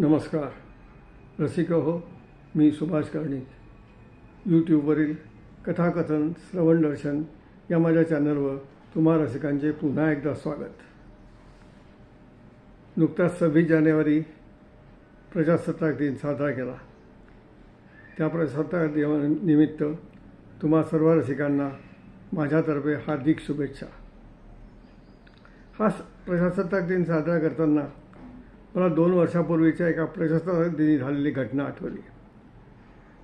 नमस्कार. रसिक हो मी सुभाष कर्णिक. यूट्यूबवरील कथाकथन श्रवण दर्शन या माझ्या चॅनलवर तुम्हा रसिकांचे पुन्हा एकदा स्वागत. नुकताच सव्वीस जानेवारी प्रजासत्ताक दिन साजरा केला. त्या प्रजासत्ताक दिनानिमित्त तुम्हा सर्व रसिकांना माझ्यातर्फे हार्दिक शुभेच्छा. हा स- प्रजासत्ताक दिन साजरा करताना मला दोन वर्षापूर्वीच्या एका प्रजासत्ताक दिनी झालेली घटना आठवली.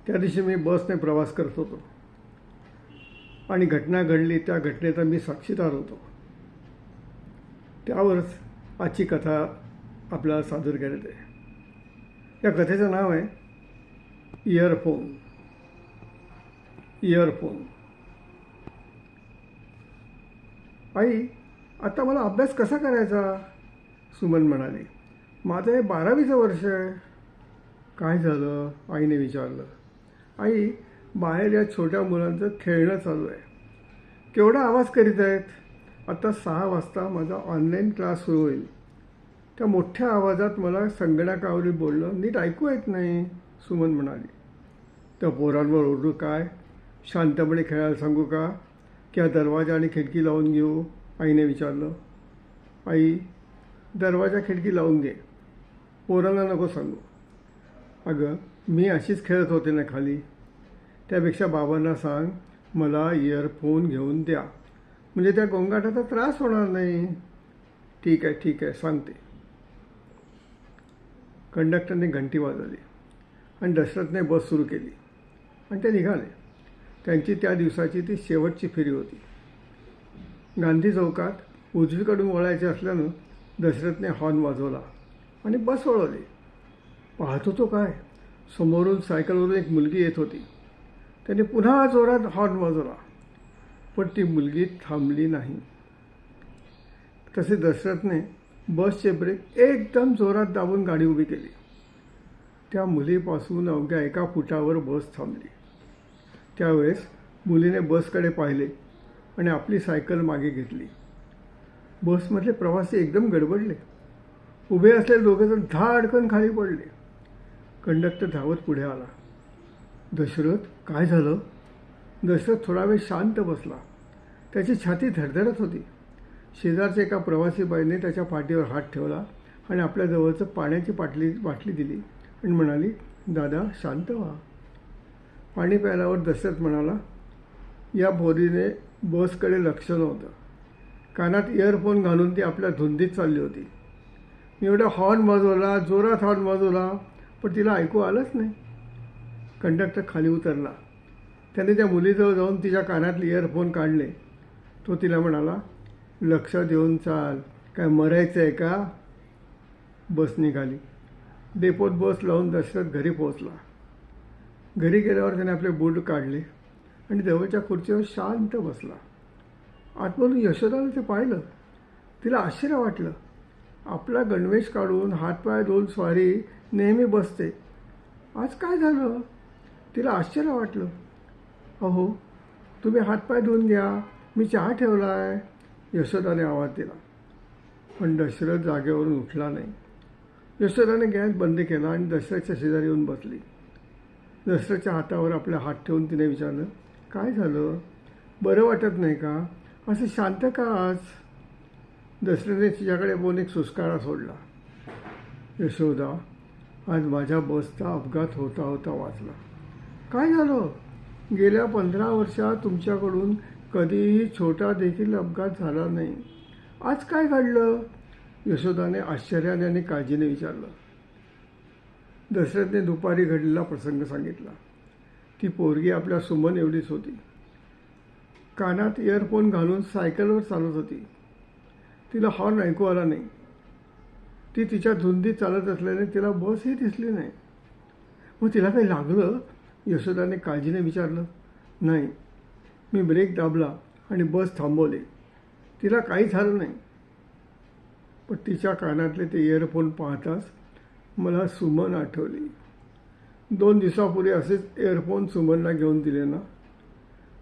त्या दिवशी मी बसने प्रवास करत होतो. आणि घटना घडली त्या घटनेचा मी साक्षीदार होतो. त्यावरच आजची कथा आपल्याला सादर करत आहे या कथेचं नाव आहे इयरफोन. इयरफोन. आई आता मला अभ्यास कसा करायचा? सुमन म्हणाली. माझं हे बारावीचं वर्ष आहे. काय झालं? आईने विचारलं. आई बाहेर या छोट्या मुलांचं खेळणं चालू आहे. केवढा आवाज करीत आहेत? आता सहा वाजता माझा ऑनलाईन क्लास सुरू होईल. त्या मोठ्या आवाजात मला संगणकावरील बोलणं नीट ऐकू येत नाही सुमन म्हणाली. त्या पोरांवर ओरडू काय? शांतपणे खेळायला सांगू का? किंवा दरवाजा आणि खिडकी लावून घेऊ? आईने विचारलं. आई दरवाजा खिडकी लावून घे. पोरांना नको सांगू. अगं मी अशीच खेळत होते ना खाली. त्यापेक्षा बाबांना सांग मला इयरफोन घेऊन द्या. म्हणजे त्या गोंगाटाचा त्रास होणार नाही. ठीक आहे ठीक आहे सांगते. कंडक्टरने घंटी वाजवली आणि दशरथने बस सुरू केली. आणि ते निघाले. त्यांची त्या दिवसाची ती शेवटची फेरी होती. गांधी चौकात उजवीकडून वळायचे असल्यानं दशरथने हॉर्न वाजवला. आणि बस वळवली. पाहत होतो काय? समोरून सायकलवरून एक मुलगी येत होती. त्याने पुन्हा जोरात हॉर्न वाजवला. पण ती मुलगी थांबली नाही. तसे दशरथने बसचे ब्रेक एकदम जोरात दाबून गाडी उभी केली. त्या मुलीपासून अवघ्या एका फुटावर बस थांबली. त्यावेळेस मुलीने बसकडे पाहिले आणि आपली सायकल मागे घेतली. बसमधले प्रवासी एकदम गडबडले. उभे असलेले दोघेजण धाडकन खाली पडले. कंडक्टर धावत पुढे आला. दशरथ काय झालं? दशरथ थोडा वेळ शांत बसला. त्याची छाती धडधडत होती. शेजारच्या एका प्रवासी बाईने त्याच्या पाठीवर हात ठेवला आणि आपल्या जवळचं पाण्याची बाटली बाटली दिली आणि म्हणाली दादा शांत व्हा. पाणी प्यायल्यावर दशरथ म्हणाला या बोरीने बसकडे लक्ष नव्हतं. कानात इयरफोन घालून ती आपल्या धुंदीत चालली होती. मी एवढा हॉर्न वाजवला जोरात हॉर्न वाजवला पण तिला ऐकू आलंच नाही. कंडक्टर खाली उतरला. त्याने त्या मुलीजवळ जाऊन तिच्या कानातले इयरफोन काढले. तो तिला म्हणाला लक्ष देऊन चाल. काय मरायचं आहे का? बस निघाली. डेपोत बस लावून दशरथ घरी पोहोचला. घरी गेल्यावर त्याने आपले बूट काढले आणि जवळच्या खुर्चीवर शांत बसला. आतमधून यशोदाला ते पाहिलं. तिला आश्चर्य वाटलं. आपला गणवेश काढून हातपाय धुवून स्वारी नेहमी बसते. आज काय झालं? तिला आश्चर्य वाटलं. अहो तुम्ही हातपाय धुवून घ्या. मी चहा ठेवला आहे यशोदाने आवाज दिला. पण दशरथ जागेवरून उठला नाही. यशोदाने गॅस बंद केला आणि दशरथच्या शेजारी येऊन बसली. दशरथच्या हातावर आपला हात ठेवून तिने विचारलं काय झालं? बरं वाटत नाही का? असं शांत का आज? दशरथने तिच्याकडे बोलून एक सुस्कारा सोडला. यशोदा आज माझ्या बसचा अपघात होता होता वाचला. काय झालं? गेल्या पंधरा वर्षात तुमच्याकडून कधीही छोटा देखील अपघात झाला नाही. आज काय घडलं? यशोदाने आश्चर्याने आणि काळजीने विचारलं. दशरथने दुपारी घडलेला प्रसंग सांगितला. ती पोरगी आपल्या सुमन एवढीच होती. कानात इयरफोन घालून सायकलवर चालत होती. तिला हॉर्न ऐकू आला नाही. ती तिच्या धुंदीत चालत असल्याने तिला बसही दिसली नाही. मग तिला काही लागलं? यशोदाने काळजीने विचारलं नाही मी ब्रेक दाबला आणि बस थांबवली. तिला काही झालं नाही. पण तिच्या कानातले ते इयरफोन पाहताच मला सुमन आठवली. दोन दिवसापूर्वी असेच इयरफोन सुमनला घेऊन दिले ना?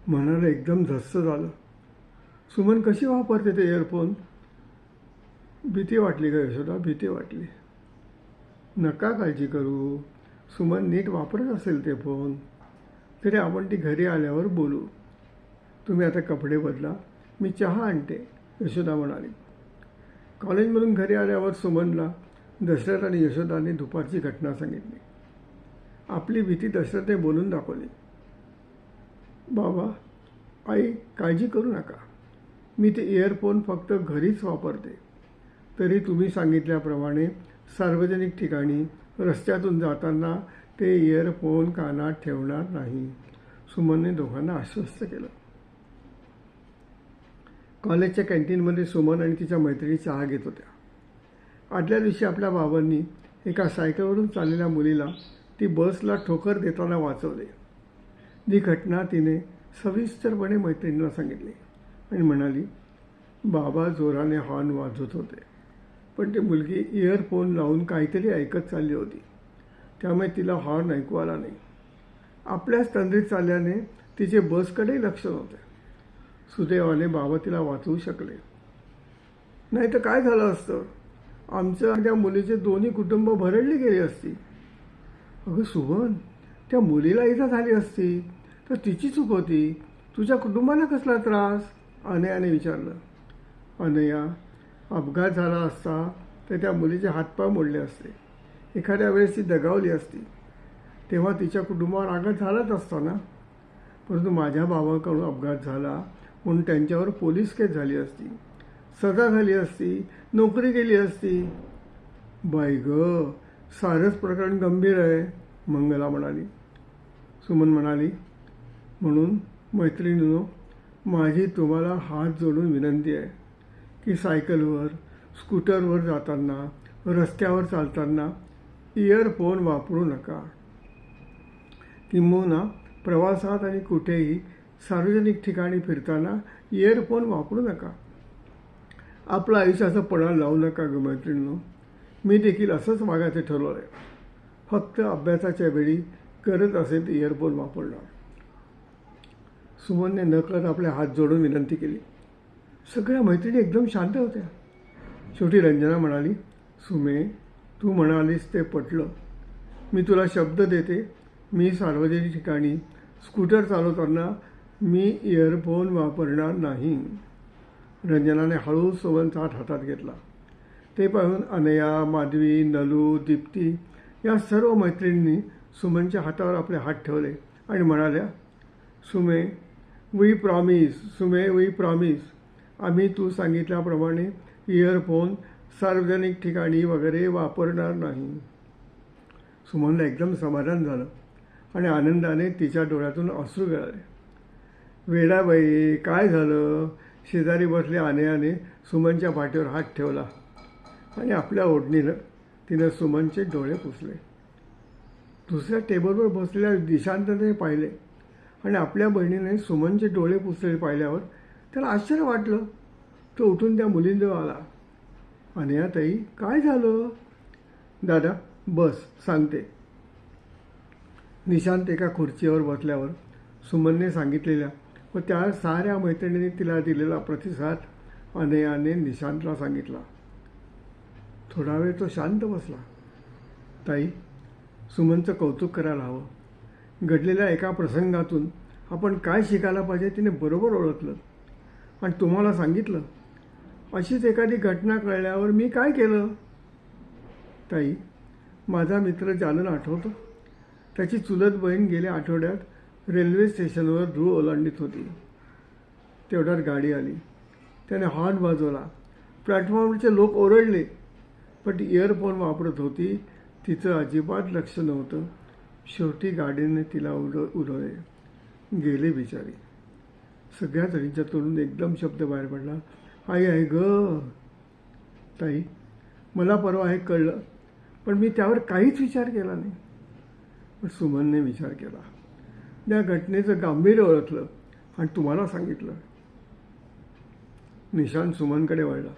मनाला एकदम धस्स झालं. सुमन कशी वापरते ते इयरफोन भीती वाटली का यशोदा? भीती वाटली. नका काळजी करू. सुमन नीट वापरत असेल ते फोन. तरी आपण ती घरी आल्यावर बोलू. तुम्ही आता कपडे बदला. मी चहा आणते यशोदा म्हणाली. कॉलेजमधून घरी आल्यावर सुमनला दशरथ आणि यशोदाने दुपारची घटना सांगितली. आपली भीती दशरथने बोलून दाखवली. बाबा आई काळजी करू नका. मी ते इयरफोन फक्त घरीच वापरते. तरी तुम्ही सांगितल्याप्रमाणे सार्वजनिक ठिकाणी रस्त्यातून जाताना ते इयरफोन कानात ठेवणार नाही. सुमनने दोघांना आश्वस्त केलं. कॉलेजच्या कॅन्टीनमध्ये सुमन आणि तिच्या मैत्रिणी चहा घेत होत्या. आदल्या दिवशी आपल्या बाबांनी एका सायकलवरून चाललेल्या मुलीला ती बसला ठोकर देताना वाचवले. जी घटना तिने सविस्तरपणे मैत्रिणींना सांगितली आणि म्हणाली बाबा जोराने हॉर्न वाजवत होते. पण ती मुलगी इयरफोन लावून काहीतरी ऐकत चालली होती. त्यामुळे तिला हॉर्न ऐकू आला नाही. आपल्याच तंद्रीत चालल्याने तिचे बसकडेही लक्ष नव्हते. सुदैवाने बाबा तिला वाचवू शकले. नाही तर काय झालं असतं? आमचं त्या मुलीचे दोन्ही कुटुंब भरडली गेली असती. अगं सुभन त्या मुलीला इजा झाली असती. तर तिची चूक होती. तुझ्या कुटुंबाला कसला त्रास? अनयाने विचारलं. अनया अपघात झाला असता तर त्या मुलीचे हातपाय मोडले असते. एखाद्या वेळेस ती दगावली असती. तेव्हा तिच्या कुटुंबावर आघात झालाच असता ना? परंतु माझ्या भावाकडून अपघात झाला म्हणून त्यांच्यावर पोलीस केस झाली असती. सजा झाली असती. नोकरी गेली असती. बाई ग सारंच प्रकरण गंभीर आहे मंगला म्हणाली. सुमन म्हणाली म्हणून मैत्रिणीनो माझी तुम्हाला हात जोडून विनंती आहे. की सायकलवर स्कूटरवर जाताना रस्त्यावर चालताना इयरफोन वापरू नका. किंबहुना प्रवासात आणि कुठेही सार्वजनिक ठिकाणी फिरताना इयरफोन वापरू नका. आपलं आयुष्याचा पणा लावू नका ग मैत्रिणीनो. मी देखील असंच वागायचं ठरवलं आहे फक्त अभ्यासाच्या वेळी करत असेल तर इयरफोन वापरणार. सुमनने नकळत आपले हात जोडून विनंती केली. सगळ्या मैत्रिणी एकदम शांत होत्या. शेवटी रंजना म्हणाली सुमे तू म्हणालीस ते पटलं. मी तुला शब्द देते. मी सार्वजनिक ठिकाणी स्कूटर चालवताना मी इयरफोन वापरणार नाही. रंजनाने हळू सुमनचा हात हातात घेतला. ते पाहून अनया माधवी नलू दीप्ती या सर्व मैत्रिणींनी सुमनच्या हातावर आपले हात ठेवले आणि म्हणाल्या सुमे वी प्रॉमिस सुमे वी प्रॉमिस आम्ही तू सांगितल्याप्रमाणे इयरफोन सार्वजनिक ठिकाणी वगैरे वापरणार नाही. सुमनला एकदम समाधान झालं आणि आनंदाने तिच्या डोळ्यातून अश्रू गळाले. वेडाबाई काय झालं? शेजारी बसल्या आने सुमनच्या पाठीवर हात ठेवला आणि आपल्या ओढणीनं तिनं सुमनचे डोळे पुसले. दुसऱ्या टेबलवर बसलेल्या दिशांतने पाहिले आणि आपल्या बहिणीने सुमनचे डोळे पुसले पाहिल्यावर त्याला आश्चर्य वाटलं. तो उठून त्या मुलींजवळ आला. अनयाताई काय झालं? दादा बस सांगते. निशांत एका खुर्चीवर बसल्यावर सुमनने सांगितलेल्या व त्या साऱ्या मैत्रिणींनी तिला दिलेला प्रतिसाद अनयाने निशांतला सांगितला. थोडा वेळ तो शांत बसला. ताई सुमनचं कौतुक करायला हवं. घडलेल्या एका प्रसंगातून आपण काय शिकायला पाहिजे तिने बरोबर ओळखलं. आणि तुम्हाला सांगितलं. अशीच एखादी घटना कळल्यावर मी काय केलं? ताई माझा मित्र जालन आठवतो. त्याची चुलत बहीण गेल्या आठवड्यात रेल्वे स्टेशनवर धूळ ओलांडीत होती. तेवढ्यात गाडी आली. त्याने हॉर्न वाजवला. प्लॅटफॉर्मवरचे लोक ओरडले पण इयरफोन वापरत होती. तिचं अजिबात लक्ष नव्हतं. शेवटी गाडीने तिला उड उडवले. गेले बिचारी. सगळ्या तरीच्या तोंडून एकदम शब्द बाहेर पडला. आई आहे ग. ताई मला परवा हे कळलं पण मी त्यावर काहीच विचार केला नाही. पण सुमनने विचार केला. त्या घटनेचं गांभीर्य ओळखलं आणि तुम्हाला सांगितलं. निशांत सुमनकडे वळला.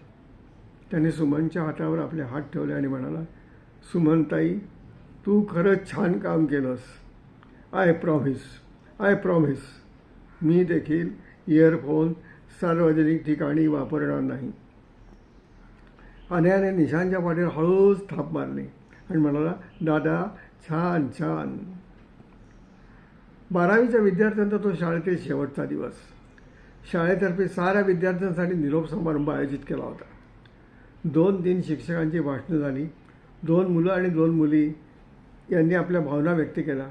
त्याने सुमनच्या हातावर आपले हात ठेवले आणि म्हणाला सुमनताई तू खरंच छान काम केलंस. आय प्रॉमिस आय प्रॉमिस मी देखील इयरफोन सार्वजनिक ठिकाणी वापरणार नाही. अन्याने निशांच्या पाठीवर हळूच थाप मारली आणि म्हणाला दादा छान छान. बारावीच्या विद्यार्थ्यांचा तो शाळेतील शेवटचा दिवस. शाळेतर्फे साऱ्या विद्यार्थ्यांसाठी निरोप समारंभ आयोजित केला होता. दोन तीन शिक्षकांची भाषणं झाली. दोन मुलं आणि दोन मुली यांनी आपल्या भावना व्यक्त केल्या.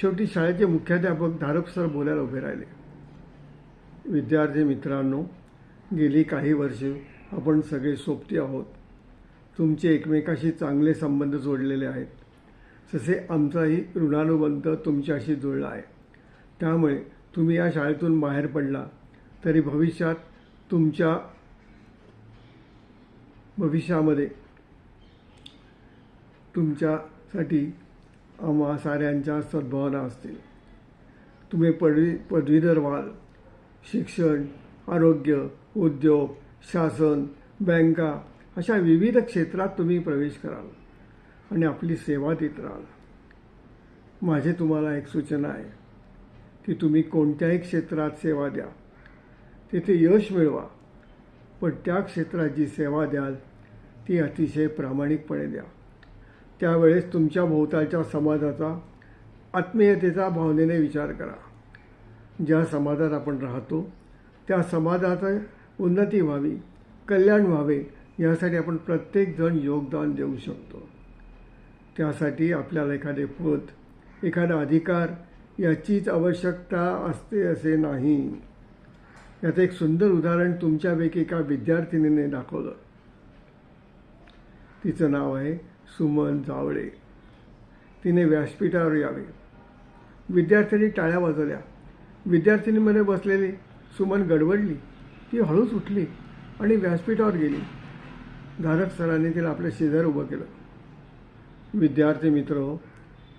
शेवटी शाळेचे मुख्याध्यापक धारप सर बोलायला उभे राहिले. विद्यार्थी मित्रांनो गेली काही वर्षे आपण सगळे सोबती आहोत. तुमचे एकमेकाशी चांगले संबंध जोडलेले आहेत. तसे आमचाही ऋणानुबंध तुमच्याशी जुळला आहे. त्यामुळे तुम्ही या शाळेतून बाहेर पडला तरी भविष्यात तुमच्या भविष्यामध्ये तुमच्यासाठी आम्हा साऱ्यांच्या सद्भावना असतील. तुम्ही पदवी पदवीधर व्हाल. शिक्षण आरोग्य उद्योग शासन बँका अशा विविध क्षेत्रात तुम्ही प्रवेश कराल आणि आपली सेवा देत राहाल. माझे तुम्हाला एक सूचना आहे की तुम्ही कोणत्याही क्षेत्रात सेवा द्या. तिथे यश मिळवा पण त्या क्षेत्रात जी सेवा द्याल ती अतिशय प्रामाणिकपणे द्या. त्यावेळेस तुमच्या भोवतालच्या समाजाचा आत्मीयतेचा भावनेने विचार करा. ज्या समाजात आपण राहतो त्या समाजाचं उन्नती व्हावी कल्याण व्हावे यासाठी आपण प्रत्येकजण योगदान देऊ शकतो. त्यासाठी आपल्याला एखादे पद एखादा अधिकार याचीच आवश्यकता असते असे नाही. याचं एक सुंदर उदाहरण तुमच्यापैकी एका विद्यार्थिनीने दाखवलं. तिचं नाव आहे सुमन जावळे. तिने व्यासपीठावर यावे. विद्यार्थ्यांनी टाळ्या वाजवल्या. विद्यार्थिनीमध्ये बसलेली सुमन गडबडली ती हळूच उठली आणि व्यासपीठावर गेली. धारक सरांनी तिला आपल्या शेजार उभं केलं. विद्यार्थी मित्र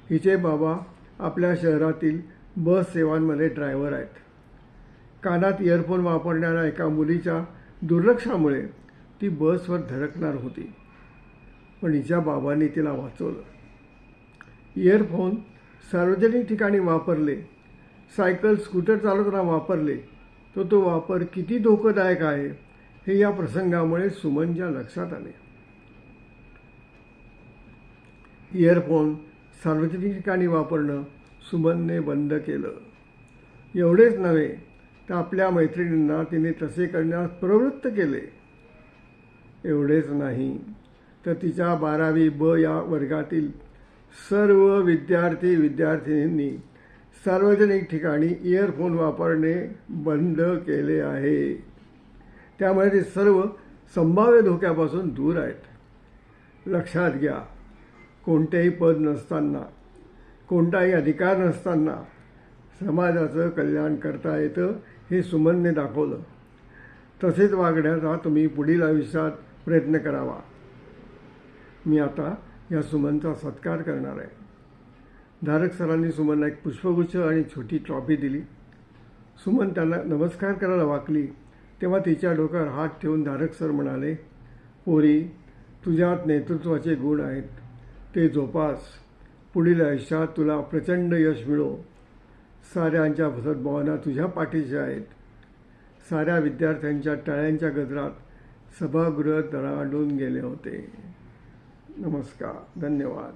हिचे बाबा आपल्या शहरातील बस सेवांमध्ये ड्रायव्हर आहेत. कानात इयरफोन वापरणाऱ्या एका मुलीच्या दुर्लक्षामुळे ती बसवर धडकणार होती. पण हिच्या बाबांनी तिला वाचवलं. इयरफोन सार्वजनिक ठिकाणी वापरले सायकल स्कूटर चालवताना वापरले तर तो वापर किती धोकादायक आहे हे या प्रसंगामुळे सुमनच्या लक्षात आले. इयरफोन सार्वजनिक ठिकाणी वापरणं सुमनने बंद केलं. एवढेच नव्हे तर आपल्या मैत्रिणींना तिने तसे करण्यास प्रवृत्त केले. एवढेच नाही तर तिच्या बारावी ब या वर्गातील सर्व विद्यार्थी विद्यार्थिनींनी सार्वजनिक ठिकाणी इयरफोन वापरणे बंद केले आहे. त्यामुळे ते सर्व संभाव्य धोक्यापासून दूर आहेत. लक्षात घ्या कोणतेही पद नसताना कोणताही अधिकार नसताना समाजाचं कल्याण करता येतं हे सुमनने दाखवलं. तसेच वागण्याचा तुम्ही पुढील आयुष्यात प्रयत्न करावा. मी आता या सुमनचा सत्कार करणार आहे. धारक सरांनी सुमनला एक पुष्पगुच्छ आणि छोटी ट्रॉफी दिली. सुमन त्यांना नमस्कार करायला वाकली. तेव्हा तिच्या डोक्यावर हात ठेवून धारक सर म्हणाले पोरी तुझ्यात नेतृत्वाचे गुण आहेत. ते जोपास. पुढील आयुष्यात तुला प्रचंड यश मिळो. साऱ्यांच्या भसदभावना तुझ्या पाठीशी आहेत. साऱ्या विद्यार्थ्यांच्या टाळ्यांच्या गजरात सभागृह दणाडून गेले होते. नमस्कार. धन्यवाद.